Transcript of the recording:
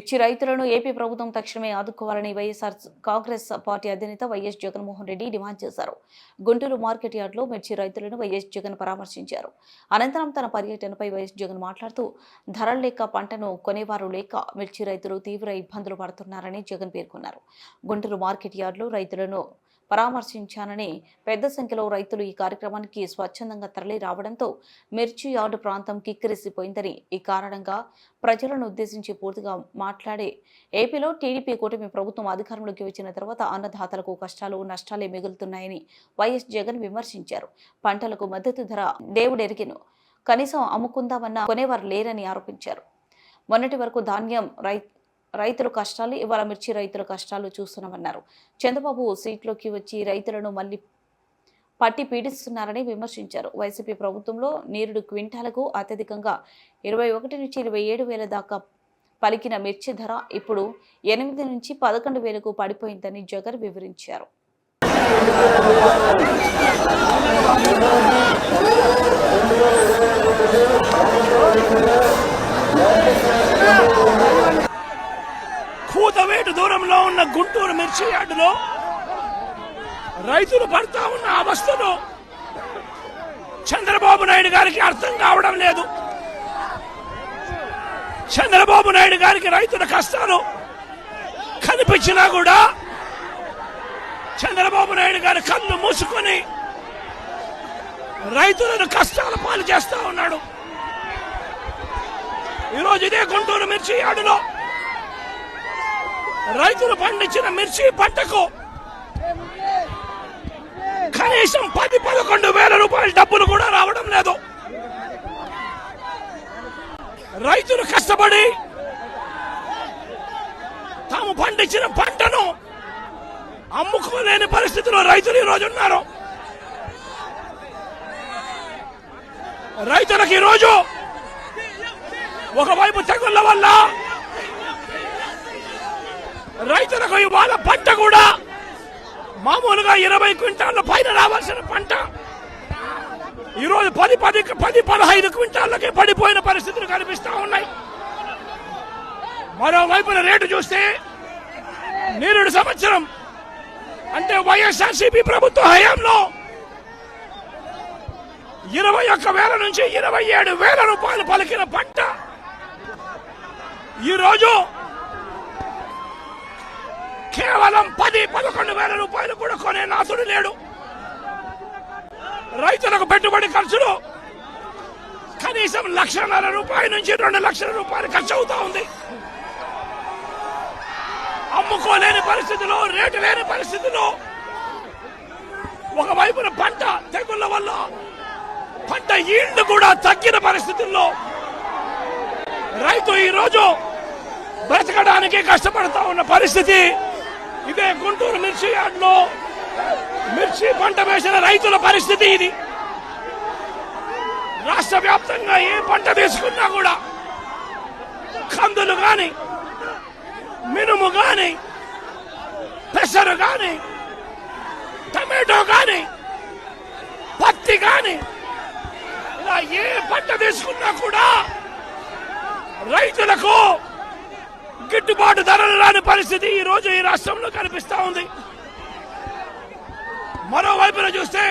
మిర్చి రైతులను ఏపీ ప్రభుత్వం తక్షణమే ఆదుకోవాలని వైఎస్ఆర్ కాంగ్రెస్ పార్టీ అధినేత వైఎస్ జగన్మోహన్ రెడ్డి డిమాండ్ చేశారు. గుంటూరు మార్కెట్ యార్డులో మిర్చి రైతులను వైఎస్ జగన్ పరామర్శించారు. అనంతరం తన పర్యటనపై వైఎస్ జగన్ మాట్లాడుతూ ధరలు లేక పంటను కొనేవారు లేక మిర్చి రైతులు తీవ్ర ఇబ్బందులు పడుతున్నారని జగన్ పేర్కొన్నారు. గుంటూరు మార్కెట్ యార్డులో రైతులను పరామర్శించానని పెద్ద సంఖ్యలో రైతులు ఈ కార్యక్రమానికి స్వచ్ఛందంగా తరలి రావడంతో మిర్చి యార్డు ప్రాంతం కిక్కిరిసిపోయిందని ఈ కారణంగా ప్రజలను ఉద్దేశించి పూర్తిగా మాట్లాడే ఏపీలో టీడీపీ కూటమి ప్రభుత్వం అధికారంలోకి వచ్చిన తర్వాత అన్నదాతలకు కష్టాలు నష్టాలే మిగులుతున్నాయని వైఎస్ జగన్ విమర్శించారు. పంటలకు మద్దతు ధర దేవుడెరిగిను. కనీసం అమ్ముకుందామన్న కొనేవారు లేరని ఆరోపించారు. మొన్నటి వరకు ధాన్యం రై రైతుల కష్టాలు ఇవాళ మిర్చి రైతుల కష్టాలు చూస్తున్నామన్నారు. చంద్రబాబు సీట్లోకి వచ్చి రైతులను మళ్ళీ పట్టి పీడిస్తున్నారని విమర్శించారు. వైసీపీ ప్రభుత్వంలో నీరుడు క్వింటాలకు అత్యధికంగా ఇరవై ఒకటి నుంచి ఇరవై ఏడు వేల దాకా పలికిన మిర్చి ధర ఇప్పుడు ఎనిమిది నుంచి పదకొండు వేలకు పడిపోయిందని జగన్ వివరించారు. కూతవేటు దూరంలో ఉన్న గుంటూరు మిర్చి యార్డులో రైతులు పడతా ఉన్న అవస్థను చంద్రబాబు నాయుడు గారికి అర్థం కావడం లేదు. చంద్రబాబు నాయుడు గారికి రైతుల కష్టాలు కనిపించినా కూడా చంద్రబాబు నాయుడు గారి కళ్ళు మూసుకొని రైతులను కష్టాల పాలు చేస్తా ఉన్నాడు. ఈరోజు ఇదే గుంటూరు మిర్చి యాడులో రైతులు పండించిన మిర్చి పంటకు కనీసం పది పదకొండు వేల రూపాయల డబ్బులు కూడా రావడం లేదు. రైతులు కష్టపడి తాము పండించిన పంటను అమ్ముకోలేని పరిస్థితిలో రైతులు ఈరోజు ఉన్నారు. రైతులకు ఈరోజు ఒకవైపు తెగుళ్ళ వల్ల రైతులకు ఇవాళ పంట కూడా మామూలుగా ఇరవై క్వింటాళ్ళ పైన రావాల్సిన పంట. ఈరోజు పది పది పది పదహైదు క్వింటాళ్ళకి పడిపోయిన పరిస్థితులు కనిపిస్తూ ఉన్నాయి. మరోవైపున రేటు చూస్తే నిరుడు సంవత్సరం. అంటే వైఎస్ఆర్సీపీ ప్రభుత్వ హయాంలో ఇరవై ఒక్క వేల నుంచి ఇరవై ఏడు వేల రూపాయలు పలికిన పంట. ఈరోజు కేవలం పది పదకొండు వేల రూపాయలు కూడా కొనే నాథుడు లేడు. రైతులకు పెట్టుబడి ఖర్చులు కనీసం లక్షన్నర రూపాయల నుంచి రెండు లక్షల రూపాయలు ఖర్చు అవుతా ఉంది. అమ్ముకోలేని పరిస్థితిలో రేటు లేని పరిస్థితిలో ఒకవైపున పంట తెగుళ్ళ వల్ల పంట ఈళ్ళు కూడా తగ్గిన పరిస్థితుల్లో రైతు ఈరోజు బ్రతకడానికి కష్టపడతా ఉన్న పరిస్థితి ఇదే గుంటూరు మిర్చి యార్డ్లో. మిర్చి పంట వేసిన రైతుల పరిస్థితి ఇది. రాష్ట్ర వ్యాప్తంగా ఏ పంట తీసుకున్నా కూడా కందులు గాని మినుము గాని పెసరు కానీ టమాటో కానీ పత్తి కానీ ఇలా ఏ పంట తీసుకున్నా కూడా రైతులకు గిట్టుబాటు ధరలు రాని పరిస్థితి ఈ రోజు ఈ రాష్ట్రంలో కనిపిస్తా ఉంది. మరోవైపున చూస్తే